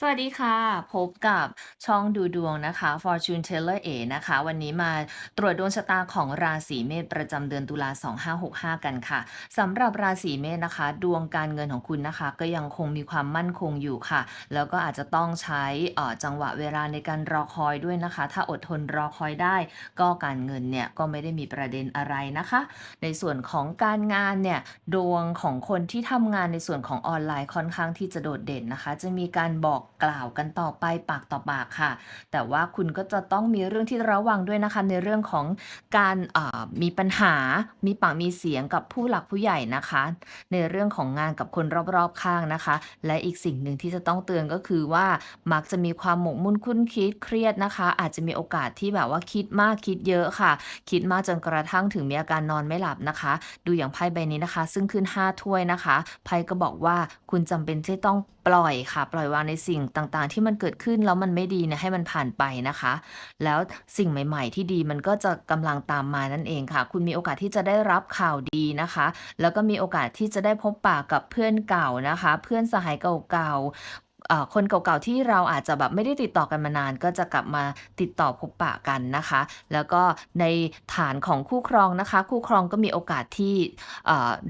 สวัสดีค่ะ พบกับช่องดูดวงนะคะ Fortune Teller เอนะคะ วันนี้มาตรวจดวงชะตาของราศีเมษประจำเดือนตุลา 2565 กันค่ะสำหรับราศีเมษนะคะ ดวงการเงินของคุณนะคะ ก็ยังคงมีความมั่นคงอยู่ค่ะ แล้วก็อาจจะต้องใช้อ่อจังหวะเวลาในการรอคอยด้วยนะคะ ถ้าอดทนรอคอยได้ ก็การเงินเนี่ยก็ไม่ได้มีประเด็นอะไรนะคะ ในส่วนของการงานเนี่ยดวงของคนที่ทำงานในส่วนของออนไลน์ค่อนข้างที่จะโดดเด่นนะคะ จะมีการบอกกล่าวกันต่อไปปากต่อปากค่ะ แต่ว่าคุณก็จะต้องมีเรื่องที่ระวังด้วยนะคะ ในเรื่องของการมีปัญหา มีปากมีเสียงกับผู้หลักผู้ใหญ่นะคะ ในเรื่องของงานกับคนรอบๆข้างนะคะ และอีกสิ่งหนึ่งที่จะต้องเตือนก็คือว่ามักจะมีความหมกมุ่นคุ้นคิดเครียดนะคะ อาจจะมีโอกาสที่แบบว่าคิดมากคิดเยอะค่ะ คิดมากจนกระทั่งถึงมีอาการนอนไม่หลับนะคะ ดูอย่างไพ่ใบนี้นะคะ ซึ่งขึ้น 5 ถ้วยนะคะไพ่ก็บอกว่าคุณจำเป็นที่ต้องปล่อยค่ะ ปล่อยวางในสิ่ง่งต่างๆ ที่มันเกิดขึ้นแล้วมันไม่ดีเนี่ยให้มันผ่านไปนะคะ แล้วสิ่งใหม่ ๆ ที่ดีมันก็จะกำลังตามมานั่นเองค่ะ คุณมีโอกาสที่จะได้รับข่าวดีนะคะ แล้วก็มีโอกาสที่จะได้พบปะกับเพื่อนเก่านะคะ เพื่อนสหายเก่าๆเคนเก่าๆที่เราอาจจะแบบไม่ได้ติดต่อกันมานาน ก็จะกลับมาติดต่อพบปะกันนะคะ แล้วก็ในฐานของคู่ครองนะคะ คู่ครองก็มีโอกาสที่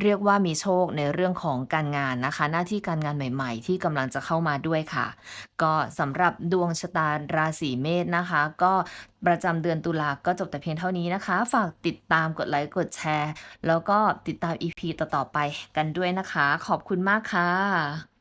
เรียกว่ามีโชคในเรื่องของการงานนะคะ หน้าที่การงานใหม่ ๆ ที่กำลังจะเข้ามาด้วยค่ะ ก็สำหรับดวงชะตาราศีเมษนะคะ ก็ประจำเดือนตุลาก็จบแต่เพียงเท่านี้นะคะ ฝากติดตามกดไลค์กดแชร์ แล้วก็ติดตาม EP ต่อๆไปกันด้วยนะคะ ขอบคุณมากค่ะ